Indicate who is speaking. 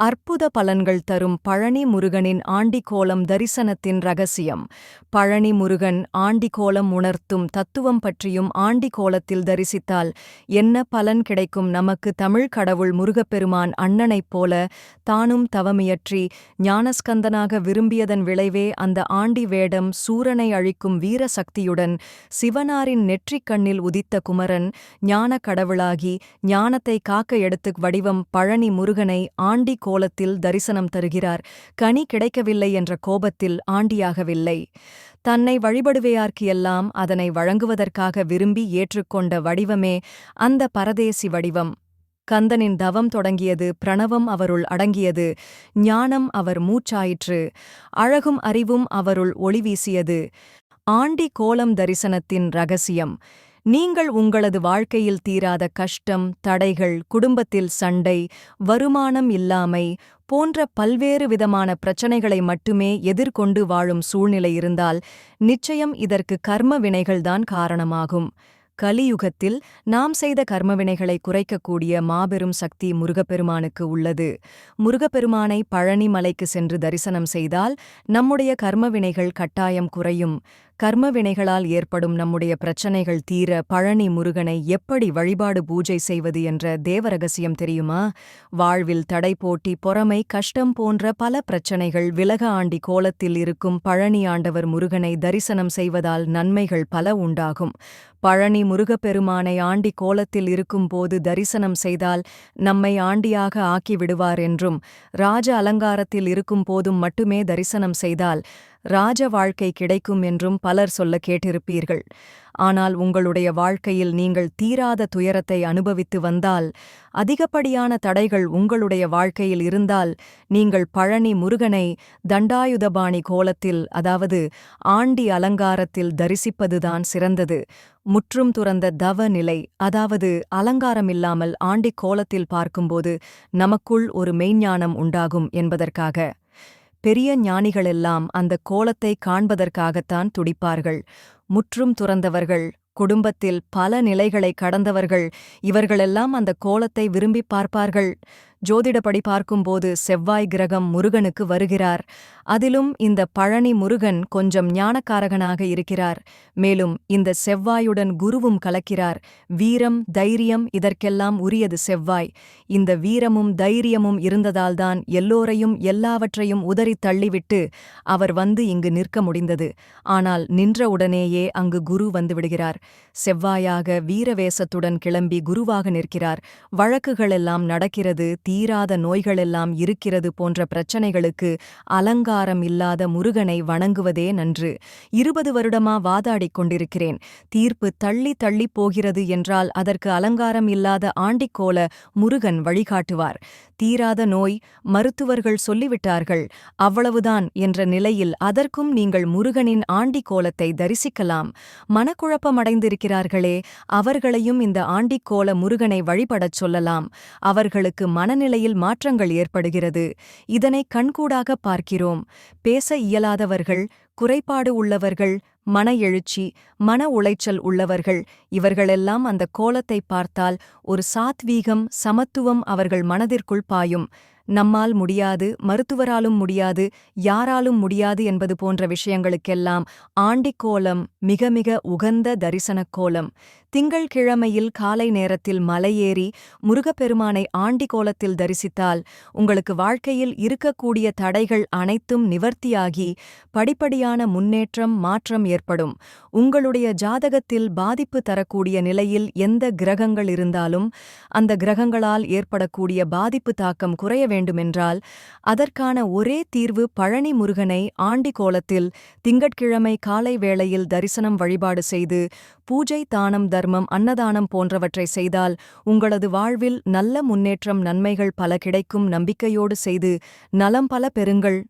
Speaker 1: அற்புத பலன்கள் தரும் பழனி முருகனின் ஆண்டிக்கோலம் தரிசனத்தின் ரகசியம். பழனி முருகன் ஆண்டிக்கோலம் உணர்த்தும் தத்துவம் பற்றியும் ஆண்டிக்கோலத்தில் தரிசித்தால் என்ன பலன் கிடைக்கும்? நமக்கு தமிழ் கடவுள் முருகப்பெருமான் அண்ணனைப் போல தானும் தவமியற்றி ஞானஸ்கந்தனாக விரும்பியதன் விளைவே அந்த ஆண்டி வேடம் சூரனை அழிக்கும் வீர சக்தியுடன் சிவனாரின் நெற்றிக் கண்ணில் உதித்த குமரன் ஞான கடவுளாகி ஞானத்தை காக்க எடுத்து வடிவம் பழனி முருகனை ஆண்டி கோலத்தில் தரிசனம் தருகிறார். கனி கிடைக்கவில்லை என்ற கோபத்தில் ஆண்டியாகவில்லை. தன்னை வழிபடுவையார்க்கியெல்லாம் அதனை வழங்குவதற்காக விரும்பி ஏற்றுக்கொண்ட வடிவமே அந்த பரதேசி வடிவம். கந்தனின் தவம் தொடங்கியது பிரணவம் அவருள் அடங்கியது. ஞானம் அவர் மூச்சாயிற்று. அழகும் அறிவும் அவருள் ஒளிவீசியது ஆண்டி கோலம் தரிசனத்தின் ரகசியம். நீங்கள் உங்களது வாழ்க்கையில் தீராத கஷ்டம் தடைகள் குடும்பத்தில் சண்டை வருமானம் இல்லாமை போன்ற பல்வேறு விதமான பிரச்சனைகளை மட்டுமே எதிர்கொண்டு வாழும் சூழ்நிலை இருந்தால் நிச்சயம் இதற்கு கர்ம வினைகள்தான் காரணமாகும். கலியுகத்தில் நாம் செய்த கர்மவினைகளை குறைக்கக்கூடிய மாபெரும் சக்தி முருகப்பெருமானுக்கு உள்ளது. முருகப்பெருமானை பழனி மலைக்கு சென்று தரிசனம் செய்தால் நம்முடைய கர்மவினைகள் கட்டாயம் குறையும். கர்மவினைகளால் ஏற்படும் நம்முடைய பிரச்சனைகள் தீர பழனி முருகனை எப்படி வழிபாடு பூஜை செய்வது என்ற தேவரகசியம் தெரியுமா? வாழ்வில் தடை போட்டி பொறமை கஷ்டம் போன்ற பல பிரச்சனைகள் விலக ஆண்டி கோலத்தில் இருக்கும் பழனி ஆண்டவர் முருகனை தரிசனம் செய்வதால் நன்மைகள் பல உண்டாகும். பழனி முருகப்பெருமானை ஆண்டி கோலத்தில் இருக்கும்போது தரிசனம் செய்தால் நம்மை ஆண்டியாக ஆக்கி விடுவார் என்றும் ராஜ அலங்காரத்தில் இருக்கும் போதும் மட்டுமே தரிசனம் செய்தால் ராஜ வாழ்க்கை கிடைக்கும் என்றும் பலர் சொல்ல கேட்டிருப்பீர்கள். ஆனால் உங்களுடைய வாழ்க்கையில் நீங்கள் தீராத துயரத்தை அனுபவித்து வந்தால் அதிகப்படியான தடைகள் உங்களுடைய வாழ்க்கையில் இருந்தால் நீங்கள் பழனி முருகனை தண்டாயுதபாணி கோலத்தில் அதாவது ஆண்டி அலங்காரத்தில் தரிசிப்பதுதான் சிறந்தது. முற்றும் துறந்த தவ நிலை அதாவது அலங்காரமில்லாமல் ஆண்டி கோலத்தில் பார்க்கும்போது நமக்குள் ஒரு மெய்ஞானம் உண்டாகும் என்பதற்காக. பெரிய ஞானிகளெல்லாம் அந்த கோலத்தை காண்பதற்காகத்தான் துடிப்பார்கள். முற்றும் துறந்தவர்கள் குடும்பத்தில் பல நிலைகளை கடந்தவர்கள் இவர்களெல்லாம் அந்த கோலத்தை விரும்பிப் பார்ப்பார்கள். ஜோதிடப்படி பார்க்கும்போது செவ்வாய் கிரகம் முருகனுக்கு வருகிறார். அதிலும் இந்த பழனி முருகன் கொஞ்சம் ஞானக்காரகனாக இருக்கிறார். மேலும் இந்த செவ்வாயுடன் குருவும் கலக்கிறார். வீரம் தைரியம் இதற்கெல்லாம் உரியது செவ்வாய். இந்த வீரமும் தைரியமும் இருந்ததால்தான் எல்லோரையும் எல்லாவற்றையும் உதறித் தள்ளிவிட்டு அவர் வந்து இங்கு நிற்க முடிந்தது. ஆனால் நின்றவுடனேயே அங்கு குரு வந்துவிடுகிறார் செவ்வாயாக வீரவேசத்துடன் கிளம்பி குருவாக நிற்கிறார். வழக்குகளெல்லாம் நடக்கிறது தீராத நோய்களெல்லாம் இருக்கிறது போன்ற பிரச்சனைகளுக்கு அலங்காரம் இல்லாத முருகனை வணங்குவதே நன்று. இருபது வருடமா வாதாடிக் கொண்டிருக்கிறேன். தீர்ப்பு தள்ளி தள்ளி போகிறது என்றால் அதற்கு அலங்காரம் இல்லாத ஆண்டிக்கோல முருகன் வழிகாட்டுவார். தீராத நோய் மருத்துவர்கள் சொல்லிவிட்டார்கள். அவ்வளவுதான் என்ற நிலையில் அதற்கும் நீங்கள் முருகனின் ஆண்டிக்கோலத்தை தரிசிக்கலாம். மனக்குழப்பமடைந்திருக்கிறார்களே அவர்களையும் இந்த ஆண்டிக்கோல முருகனை வழிபடச் சொல்லலாம். அவர்களுக்கு மனநிலையில் மாற்றங்கள் ஏற்படுகிறது. இதனை கண்கூடாக பார்க்கிறோம். பேச இயலாதவர்கள் குறைபாடு உள்ளவர்கள் மன எழுச்சி மன உளைச்சல் உள்ளவர்கள் இவர்களெல்லாம் அந்த கோலத்தை பார்த்தால் ஒரு சாத்வீகம் சமத்துவம் அவர்கள் மனதிற்குள் பாயும். நம்மால் முடியாது மருத்துவராலும் முடியாது யாராலும் முடியாது என்பது போன்ற விஷயங்களுக்கெல்லாம் ஆண்டிக்கோலம் மிக மிக உகந்த தரிசனக் கோலம். திங்கள்கிழமையில் காலை நேரத்தில் மலையேறி முருகப்பெருமானை ஆண்டிக்கோலத்தில் தரிசித்தால் உங்களுக்கு வாழ்க்கையில் இருக்கக்கூடிய தடைகள் அனைத்தும் நிவர்த்தியாகி படிப்படியான முன்னேற்றம் மாற்றம் ஏற்படும். உங்களுடைய ஜாதகத்தில் பாதிப்பு தரக்கூடிய நிலையில் எந்த கிரகங்கள் இருந்தாலும் அந்த கிரகங்களால் ஏற்படக்கூடிய பாதிப்பு தாக்கம் குறைய வேண்டுமென்றால் அதற்கான ஒரே தீர்வு பழனி முருகனை ஆண்டி கோலத்தில் திங்கட்கிழமை காலை வேளையில் தரிசனம் வழிபாடு செய்து பூஜை தானம் தர்மம் அன்னதானம் போன்றவற்றை செய்தால் உங்களது வாழ்வில் நல்ல முன்னேற்றம் நன்மைகள் பல கிடைக்கும் நம்பிக்கையோடு செய்து நலம் பல பெறுங்கள்.